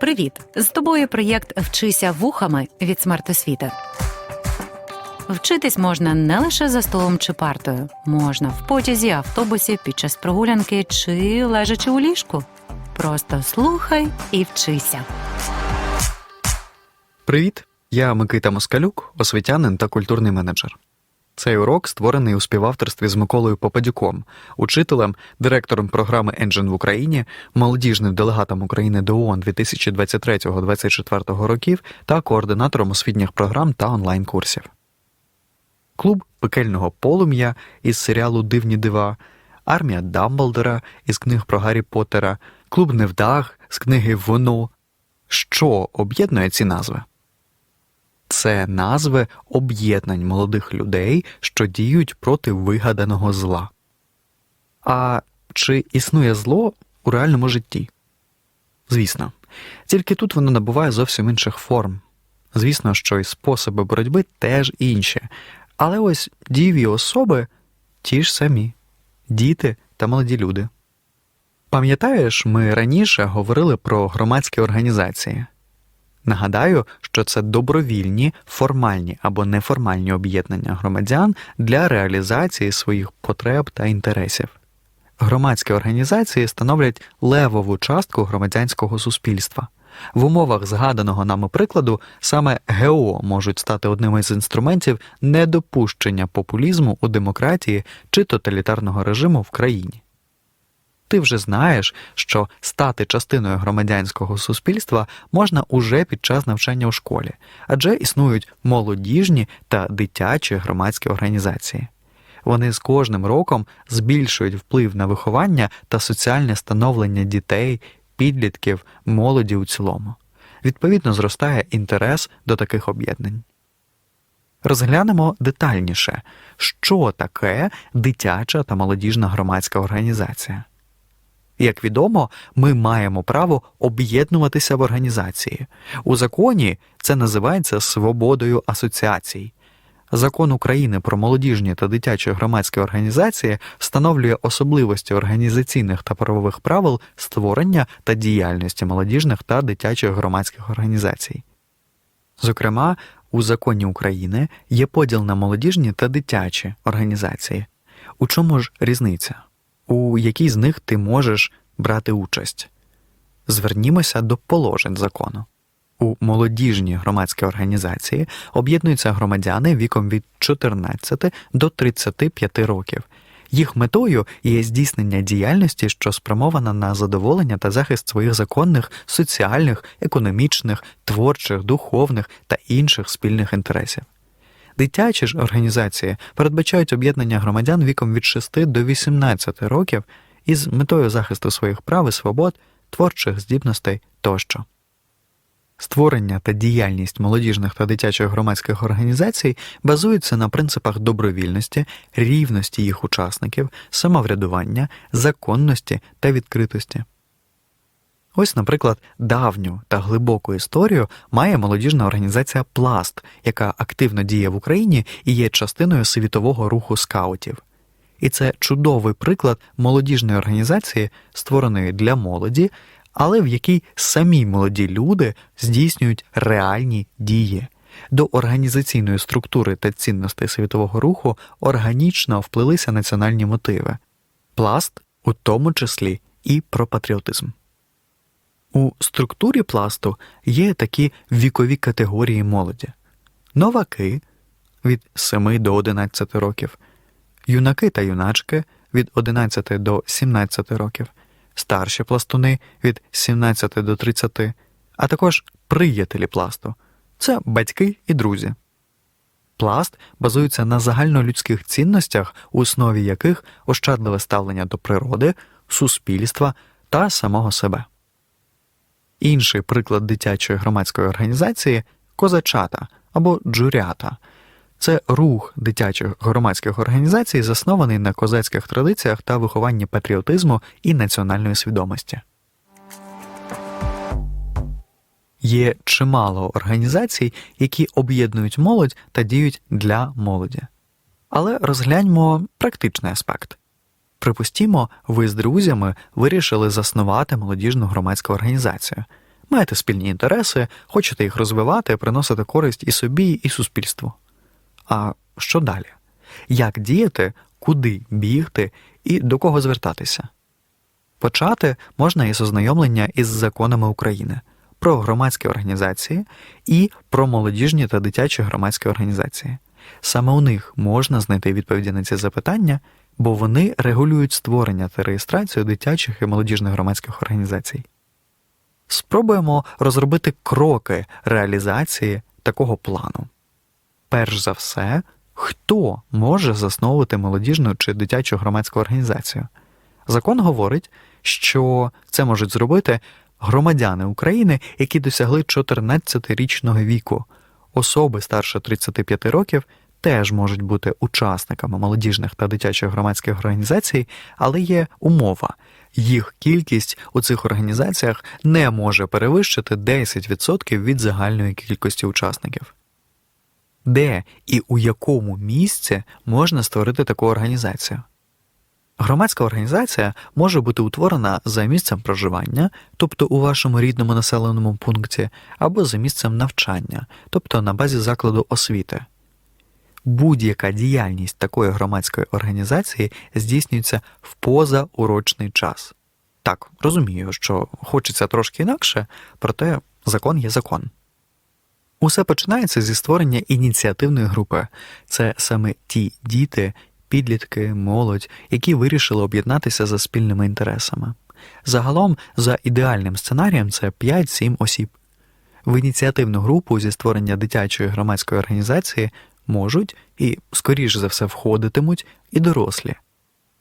Привіт! З тобою проєкт Вчися вухами від смертосвіти. Вчитись можна не лише за столом чи партою, можна в потязі, автобусі, під час прогулянки чи лежачи у ліжку. Просто слухай і вчися. Привіт! Я Микита Москалюк, освітянин та культурний менеджер. Цей урок створений у співавторстві з Миколою Попадюком, учителем, директором програми Engine в Україні, молодіжним делегатом України до ООН 2023-2024 років та координатором освітніх програм та онлайн-курсів. Клуб пекельного полум'я із серіалу Дивні дива, армія Дамблдора із книг про Гаррі Поттера, клуб Невдах з книги Воно. Що об'єднує ці назви? Це назви об'єднань молодих людей, що діють проти вигаданого зла. А чи існує зло у реальному житті? Звісно, тільки тут воно набуває зовсім інших форм. Звісно, що і способи боротьби теж інші, але ось дієві особи ті ж самі діти та молоді люди. Пам'ятаєш, ми раніше говорили про громадські організації. Нагадаю, що це добровільні, формальні або неформальні об'єднання громадян для реалізації своїх потреб та інтересів. Громадські організації становлять левову частку громадянського суспільства. В умовах згаданого нами прикладу саме ГО можуть стати одним із інструментів недопущення популізму у демократії чи тоталітарного режиму в країні. Ти вже знаєш, що стати частиною громадянського суспільства можна уже під час навчання у школі, адже існують молодіжні та дитячі громадські організації. Вони з кожним роком збільшують вплив на виховання та соціальне становлення дітей, підлітків, молоді у цілому. Відповідно, зростає інтерес до таких об'єднань. Розглянемо детальніше, що таке дитяча та молодіжна громадська організація. Як відомо, ми маємо право об'єднуватися в організації. У законі це називається свободою асоціацій. Закон України про молодіжні та дитячі громадські організації встановлює особливості організаційних та правових правил створення та діяльності молодіжних та дитячих громадських організацій. Зокрема, у законі України є поділ на молодіжні та дитячі організації. У чому ж різниця? У якій з них ти можеш брати участь. Звернімося до положень закону. У молодіжній громадській організації об'єднуються громадяни віком від 14 до 35 років. Їх метою є здійснення діяльності, що спрямована на задоволення та захист своїх законних, соціальних, економічних, творчих, духовних та інших спільних інтересів. Дитячі ж організації передбачають об'єднання громадян віком від 6 до 18 років із метою захисту своїх прав і свобод, творчих здібностей тощо. Створення та діяльність молодіжних та дитячих громадських організацій базуються на принципах добровільності, рівності їх учасників, самоврядування, законності та відкритості. Ось, наприклад, давню та глибоку історію має молодіжна організація Пласт, яка активно діє в Україні і є частиною світового руху скаутів. І це чудовий приклад молодіжної організації, створеної для молоді, але в якій самі молоді люди здійснюють реальні дії. До організаційної структури та цінностей світового руху органічно вплилися національні мотиви, пласт, у тому числі і про патріотизм. У структурі пласту є такі вікові категорії молоді: новаки від 7 до 11 років, юнаки та юначки від 11 до 17 років, старші пластуни від 17 до 30, а також приятелі пласту це батьки і друзі. Пласт базується на загальнолюдських цінностях, у основі яких ощадливе ставлення до природи, суспільства та самого себе. Інший приклад дитячої громадської організації козачата або джурята. Це рух дитячих громадських організацій, заснований на козацьких традиціях та вихованні патріотизму і національної свідомості. Є чимало організацій, які об'єднують молодь та діють для молоді. Але розгляньмо практичний аспект. Припустімо, ви з друзями вирішили заснувати молодіжну громадську організацію. маєте спільні інтереси, хочете їх розвивати, приносити користь і собі, і суспільству. А що далі? Як діяти, куди бігти і до кого звертатися? Почати можна із ознайомлення із законами України про громадські організації і про молодіжні та дитячі громадські організації. Саме у них можна знайти відповіді на ці запитання, бо вони регулюють створення та реєстрацію дитячих і молодіжних громадських організацій. Спробуємо розробити кроки реалізації такого плану. Перш за все, хто може засновувати молодіжну чи дитячу громадську організацію? Закон говорить, що це можуть зробити громадяни України, які досягли 14-річного віку. Особи старше 35 років теж можуть бути учасниками молодіжних та дитячих громадських організацій, але є умова. Їх кількість у цих організаціях не може перевищити 10% від загальної кількості учасників. Де і у якому місці можна створити таку організацію? Громадська організація може бути утворена за місцем проживання, тобто у вашому рідному населеному пункті, або за місцем навчання, тобто на базі закладу освіти. Будь-яка діяльність такої громадської організації здійснюється в позаурочний час. Так, розумію, що хочеться трошки інакше, проте закон є закон. Усе починається зі створення ініціативної групи. Це саме ті діти, підлітки, молодь, які вирішили об'єднатися за спільними інтересами. Загалом, за ідеальним сценарієм, це 5-7 осіб. В ініціативну групу зі створення дитячої громадської організації можуть і, скоріш за все, входитимуть і дорослі.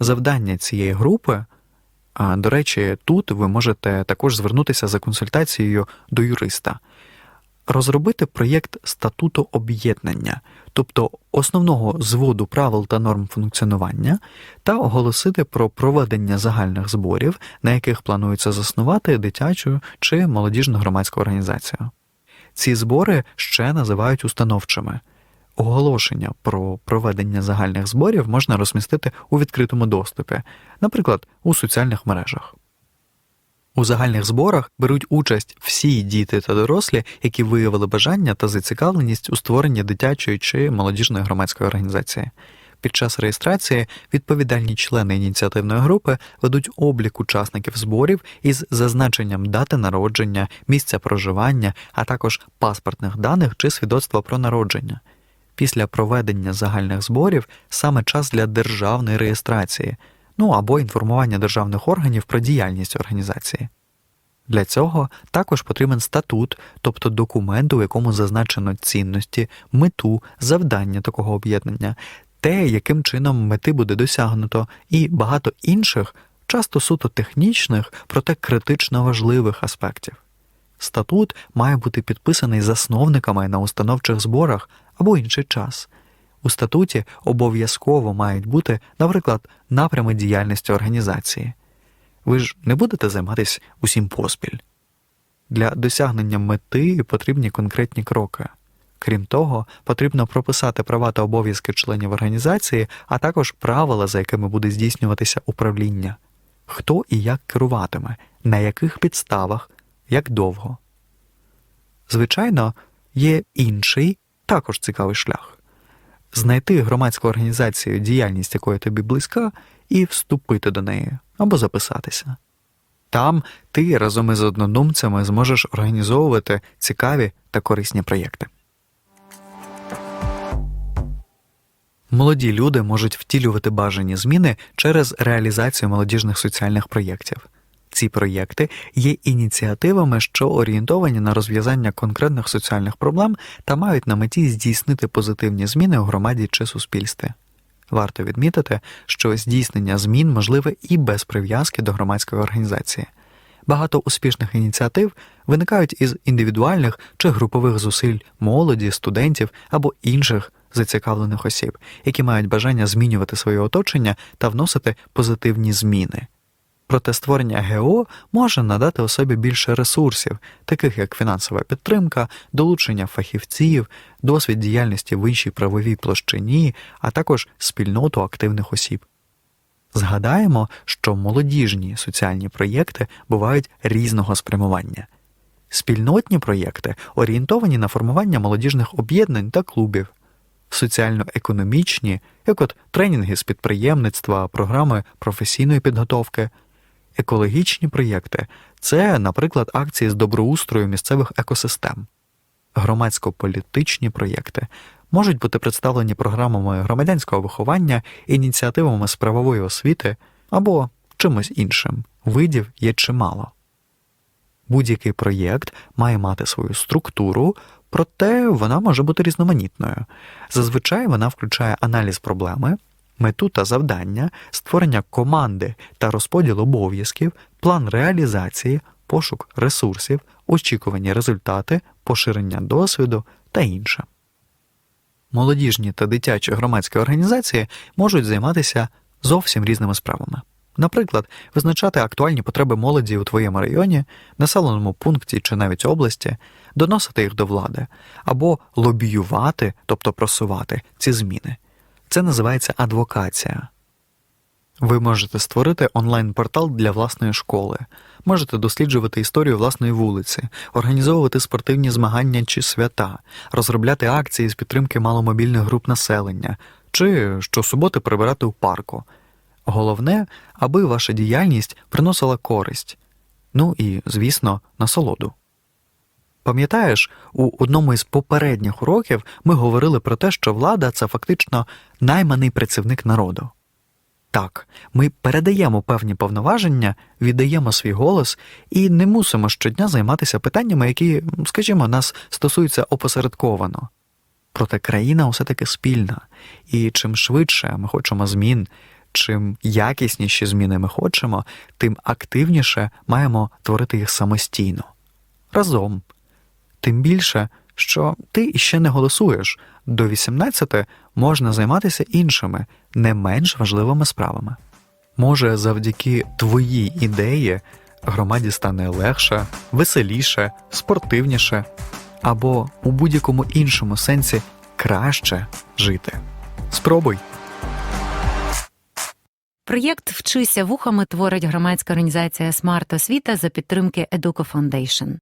Завдання цієї групи, а до речі, тут ви можете також звернутися за консультацією до юриста розробити проєкт статуту об'єднання, тобто основного зводу правил та норм функціонування, та оголосити про проведення загальних зборів, на яких планується заснувати дитячу чи молодіжну громадську організацію. Ці збори ще називають установчими. Оголошення про проведення загальних зборів можна розмістити у відкритому доступі, наприклад, у соціальних мережах. У загальних зборах беруть участь всі діти та дорослі, які виявили бажання та зацікавленість у створенні дитячої чи молодіжної громадської організації. Під час реєстрації відповідальні члени ініціативної групи ведуть облік учасників зборів із зазначенням дати народження, місця проживання, а також паспортних даних чи свідоцтва про народження. Після проведення загальних зборів саме час для державної реєстрації ну або інформування державних органів про діяльність організації. Для цього також потрібен статут, тобто документ, у якому зазначено цінності, мету, завдання такого об'єднання, те, яким чином мети буде досягнуто, і багато інших, часто суто технічних, проте критично важливих аспектів. Статут має бути підписаний засновниками на установчих зборах або інший час. У статуті обов'язково мають бути, наприклад, напрями діяльності організації. Ви ж не будете займатися усім поспіль. Для досягнення мети потрібні конкретні кроки. Крім того, потрібно прописати права та обов'язки членів організації, а також правила, за якими буде здійснюватися управління, хто і як керуватиме, на яких підставах, як довго. Звичайно, є інший, також цікавий шлях знайти громадську організацію, діяльність якої тобі близька, і вступити до неї або записатися. Там ти разом із однодумцями зможеш організовувати цікаві та корисні проєкти. Молоді люди можуть втілювати бажані зміни через реалізацію молодіжних соціальних проєктів. Ці проєкти є ініціативами, що орієнтовані на розв'язання конкретних соціальних проблем та мають на меті здійснити позитивні зміни у громаді чи суспільстві. Варто відмітити, що здійснення змін можливе і без прив'язки до громадської організації. Багато успішних ініціатив виникають із індивідуальних чи групових зусиль молоді, студентів або інших зацікавлених осіб, які мають бажання змінювати своє оточення та вносити позитивні зміни. Проте створення ГО може надати особі більше ресурсів, таких як фінансова підтримка, долучення фахівців, досвід діяльності в іншій правовій площині, а також спільноту активних осіб. Згадаємо, що молодіжні соціальні проєкти бувають різного спрямування. Спільнотні проєкти орієнтовані на формування молодіжних об'єднань та клубів, соціально-економічні, як от тренінги з підприємництва, програми професійної підготовки, екологічні проєкти це, наприклад, акції з доброустрою місцевих екосистем, громадсько-політичні проєкти можуть бути представлені програмами громадянського виховання, ініціативами з правової освіти або чимось іншим. Видів є чимало. Будь-який проєкт має мати свою структуру, проте вона може бути різноманітною. Зазвичай вона включає аналіз проблеми, мету та завдання, створення команди та розподіл обов'язків, план реалізації, пошук ресурсів, очікувані результати, поширення досвіду та інше. Молодіжні та дитячі громадські організації можуть займатися зовсім різними справами. Наприклад, визначати актуальні потреби молоді у твоєму районі, населеному пункті чи навіть області, доносити їх до влади, або лобіювати, тобто просувати ці зміни. Це називається адвокація. Ви можете створити онлайн-портал для власної школи, можете досліджувати історію власної вулиці, організовувати спортивні змагання чи свята, розробляти акції з підтримки маломобільних груп населення, чи щосуботи прибирати у парку. Головне, аби ваша діяльність приносила користь, ну і, звісно, насолоду. Пам'ятаєш, у одному із попередніх уроків ми говорили про те, що влада це фактично найманий працівник народу. Так, ми передаємо певні повноваження, віддаємо свій голос і не мусимо щодня займатися питаннями, які, скажімо, нас стосуються опосередковано. Проте країна усе таки спільна, і чим швидше ми хочемо змін, чим якісніші зміни ми хочемо, тим активніше маємо творити їх самостійно, разом. Тим більше, що ти іще не голосуєш, до 18 можна займатися іншими, не менш важливими справами. Може, завдяки твоїй ідеї громаді стане легше, веселіше, спортивніше або у будь-якому іншому сенсі краще жити. Спробуй. Проєкт Вчися вухами творить громадська організація Смарт Освіта за підтримки Educo Foundation.